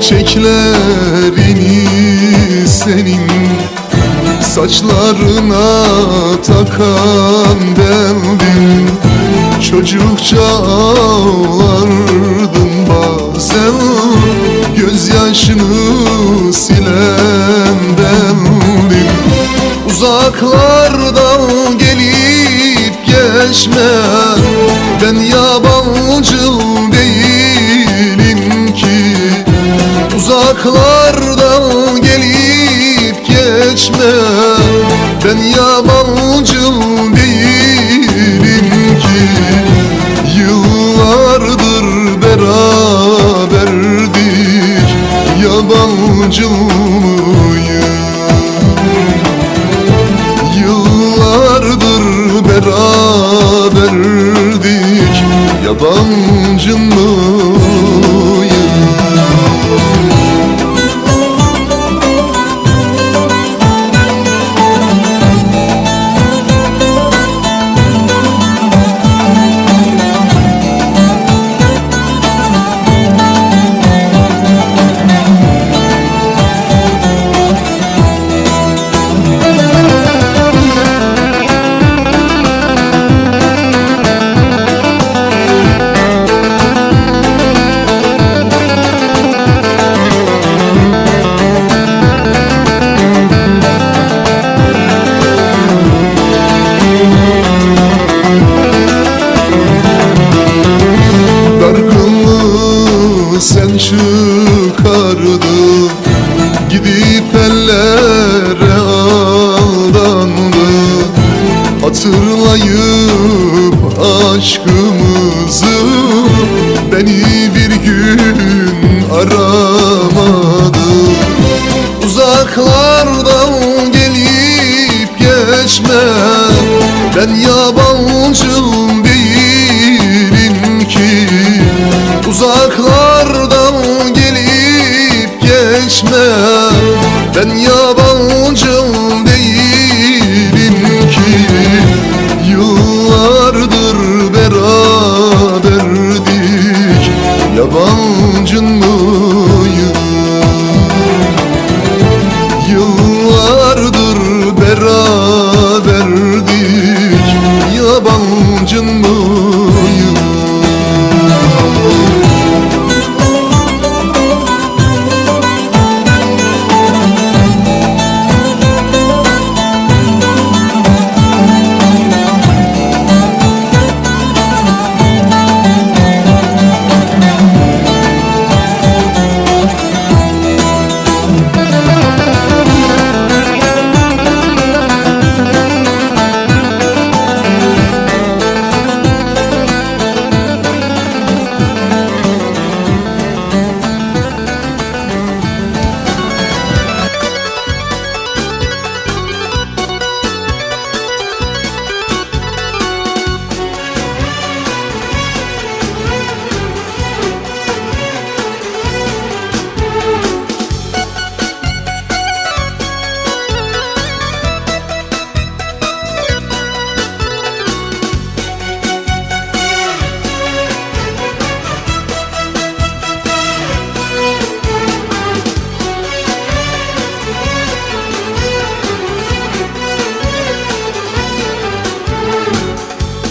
çiçeklerini senin Saçlarına takan bendim Çocukça ağlardım bazen Gözyaşını Yabancı mıyım? Aşkımızı Beni bir gün aramadı. Uzaklardan gelip geçme Ben yabancı değilim ki. Uzaklardan gelip geçme Ben yabancı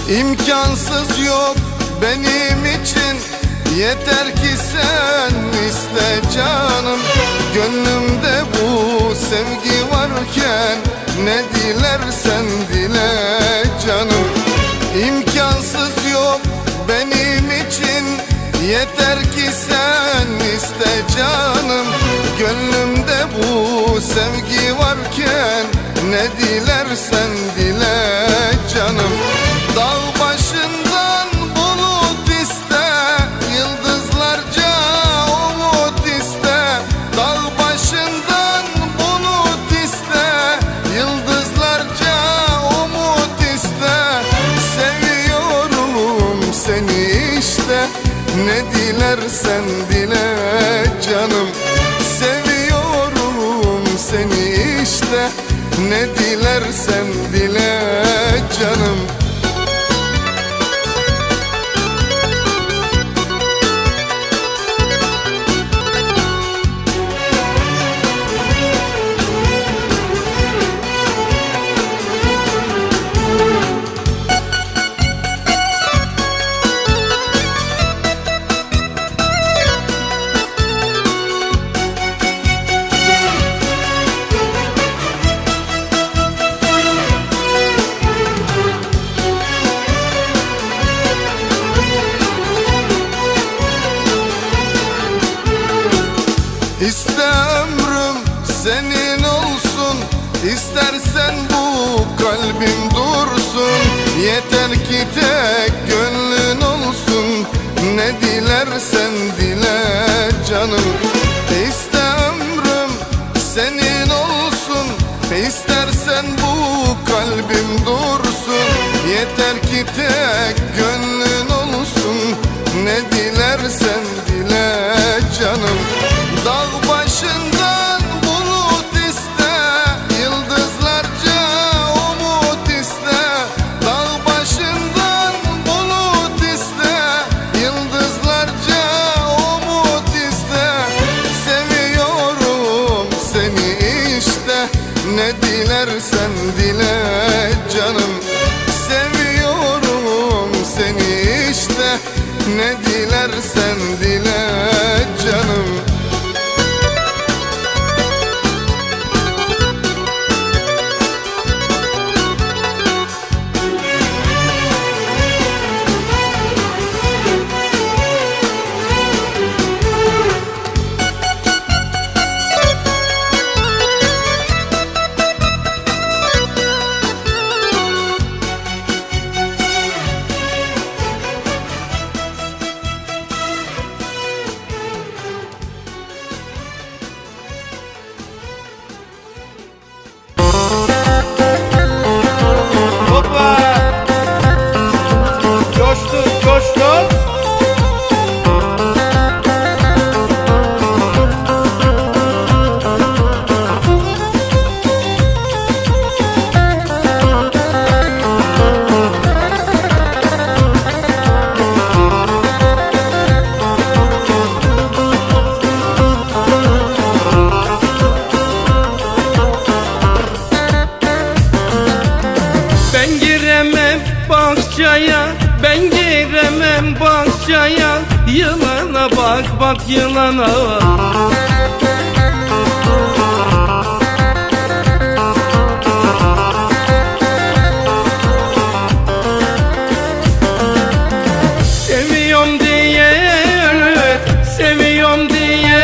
İmkansız yok benim için. Yeter ki sen iste canım. Gönlümde bu sevgi varken Ne dilersen dile canım. İmkansız yok benim için. Yeter ki sen iste canım. Gönlümde bu sevgi varken Ne dilersen dile canım dilersen dile canım. Seviyorum seni işte. Ne dilersen senin olsun. İstersen bu kalbim dursun. Yeter ki tek gönlün olsun. Ne dilersen dile canım dilersen dile canım Seviyorum seni işte. Ne dilersen bak yılana Seviyorum diye ölür Seviyorum diye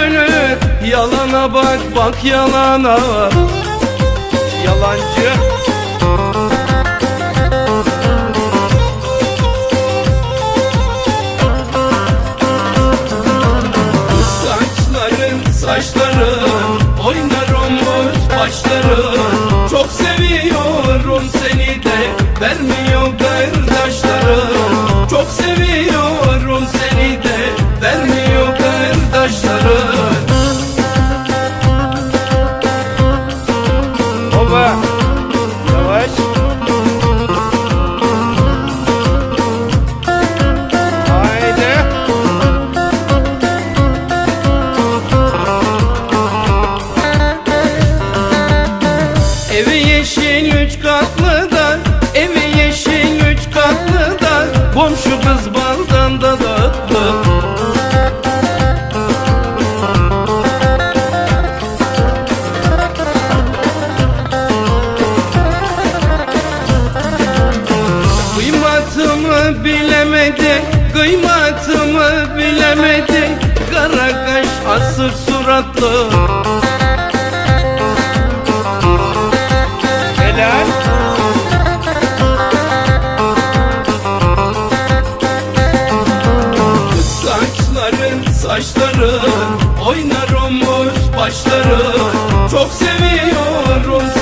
ölür Yalana bak bak yalana Kıymatımı bilemedi Kıymatımı bilemedi. Kara kaş asık suratlı. Helal. Saçların saçların Oynar omuz başların Çok seviyorum